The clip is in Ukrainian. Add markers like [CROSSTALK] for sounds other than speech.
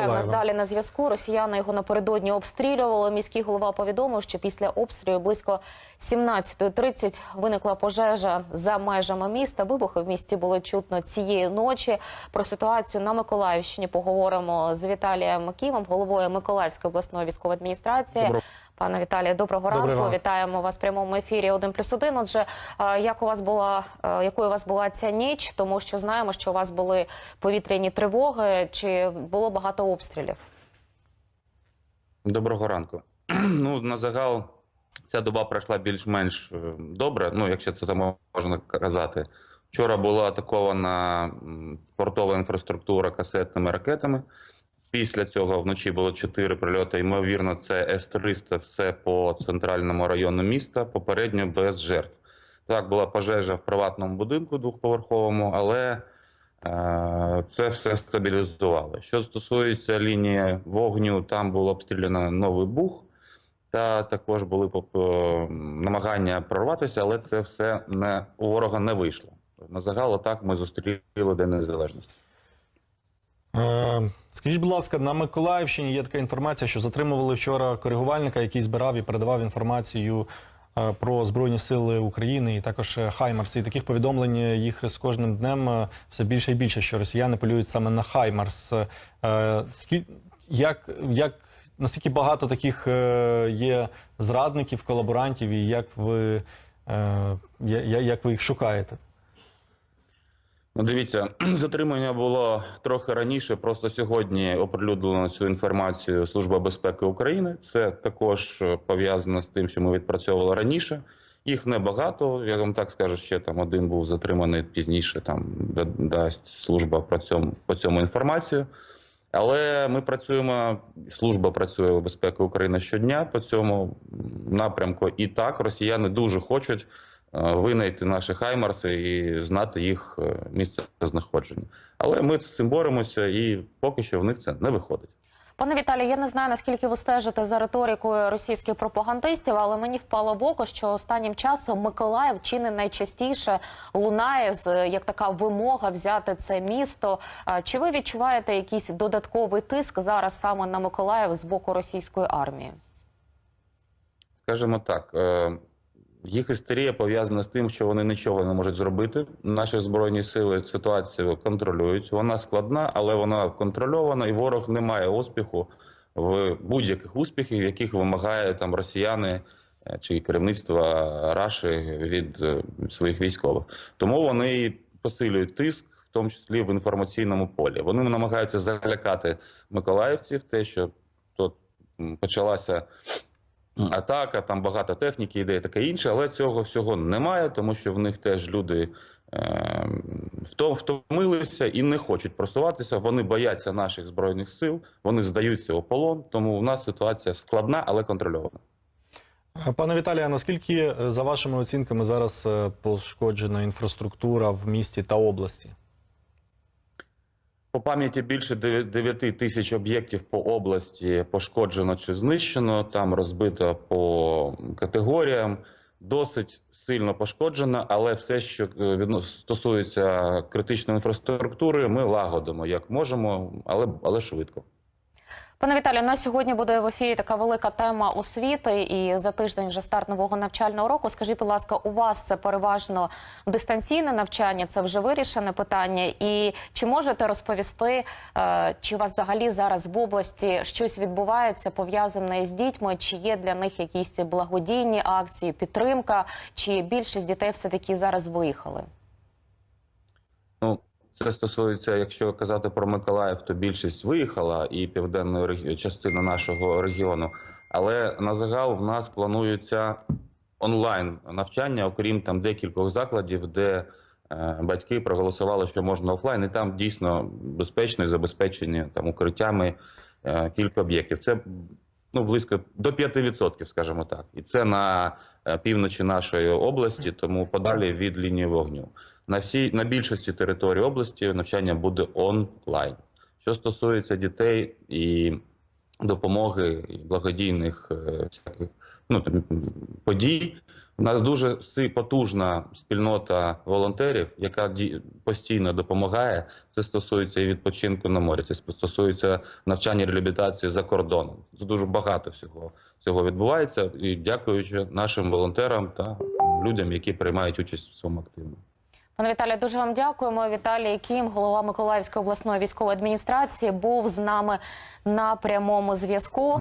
Миколаїв нас далі на зв'язку. Росіяни його напередодні обстрілювали. Міський голова повідомив, що після обстрілу близько 17.30 виникла пожежа за межами міста. Вибухи в місті було чутно цієї ночі. Про ситуацію на Миколаївщині поговоримо з Віталієм Ківом, головою Миколаївської обласної військової адміністрації. Доброго. Пане Віталію, доброго ранку. Вітаємо вас в прямому ефірі 1 плюс 1. Отже, як у вас була якою у вас була ця ніч? Тому що знаємо, що у вас були повітряні тривоги. Чи було багато обстрілів? Доброго ранку. [CLEARS THROAT] Ну, на загал, ця доба пройшла більш-менш е, добре, ну, якщо це можна казати. Вчора була атакована портова інфраструктура касетними ракетами. Після цього вночі було чотири прильоти. Ймовірно, це С-300, все по центральному району міста, попередньо без жертв. Так, була пожежа в приватному будинку двохповерховому, але це все стабілізувало. Що стосується лінії вогню, там було обстріляно новий бух, та також були е, намагання прорватися, але це все не у ворога не вийшло. На загал так ми зустріли День Незалежності. Е, Скажіть, будь ласка, на Миколаївщині є така інформація, що затримували вчора коригувальника, який збирав і передавав інформацію е, про Збройні Сили України і також е, Хаймарс. І таких повідомлень е, їх з кожним днем е, все більше і більше, що росіяни полюють саме на Хаймарс. Як, як, наскільки багато таких є зрадників, колаборантів, і як ви, як ви їх шукаєте? Ну, дивіться, [CLEARS THROAT] затримання було трохи раніше. Просто сьогодні оприлюднено цю інформацію Служба безпеки України. Це також е, пов'язано з тим, що ми відпрацьовували раніше. Їх небагато. Я вам так скажу, ще там один був затриманий пізніше. Там дасть служба про цьому по цьому інформацію. Але ми працюємо. Служба працює безпеки України щодня по цьому напрямку. І так росіяни дуже хочуть винайти наші хаймарси і знати їх е, місце знаходження. Але ми з цим боремося, і поки що в них це не виходить. Пане Віталію, я не знаю наскільки ви стежите за риторикою російських пропагандистів, але мені впало в око, що останнім часом Миколаїв чи не найчастіше лунає з як така вимога взяти це місто. Чи ви відчуваєте якийсь додатковий тиск зараз саме на Миколаїв з боку російської армії? Скажімо так, е, їх істерія пов'язана з тим, що вони нічого не можуть зробити. Наші збройні сили ситуацію контролюють. Вона складна, але вона контрольована, і ворог не має успіху в будь-яких успіхів, яких вимагає там росіяни е, чи керівництво Раші від е, своїх військових. Тому вони посилюють тиск. В тому числі в інформаційному полі вони намагаються залякати миколаївців, те, що тут почалася атака, там багато техніки йде і таке інше, але цього всього немає, тому що в них теж люди е, втомилися і не хочуть просуватися. Вони бояться наших збройних сил, вони здаються у полон. Тому у нас ситуація складна, але контрольована. Пане Віталію, а наскільки е, за вашими оцінками зараз е, пошкоджена інфраструктура в місті та області? По пам'яті більше 9 тисяч об'єктів по області пошкоджено чи знищено. Там розбито по категоріям. Досить сильно пошкоджено, але все, що е, стосується критичної інфраструктури, ми лагодимо як можемо, але, але швидко. Пане Віталію, на сьогодні буде в ефірі така велика тема освіти, і за тиждень вже старт нового навчального року. Скажіть, будь ласка, у вас це переважно дистанційне навчання? Це вже вирішене питання. І чи можете розповісти, е, чи у вас взагалі зараз в області щось відбувається пов'язане з дітьми? Чи є для них якісь благодійні акції, підтримка? Чи більшість дітей все таки зараз виїхали? Ну, це стосується, якщо казати про Миколаїв, то більшість виїхала і південної частини нашого регіону. Але на загал в нас планується онлайн навчання, окрім там декількох закладів, де е, батьки проголосували, що можна офлайн, і там дійсно безпечно і забезпечені там укриттями е, кілька об'єктів. Це ну близько до 5%, скажімо так, і це на е, півночі нашої області, тому подалі від лінії вогню. На всій на більшості територій області навчання буде онлайн. Що стосується дітей і допомоги і благодійних е, всяких ну, там, подій. У нас дуже потужна спільнота волонтерів, яка постійно допомагає. Це стосується і відпочинку на морі, це стосується навчання реабілітації за кордоном. Це дуже багато всього цього відбувається. І дякуючи нашим волонтерам та людям, які приймають участь в цьому активно. Пане Віталію, дуже вам дякуємо. Віталій Кім, голова Миколаївської обласної військової адміністрації, був з нами на прямому зв'язку.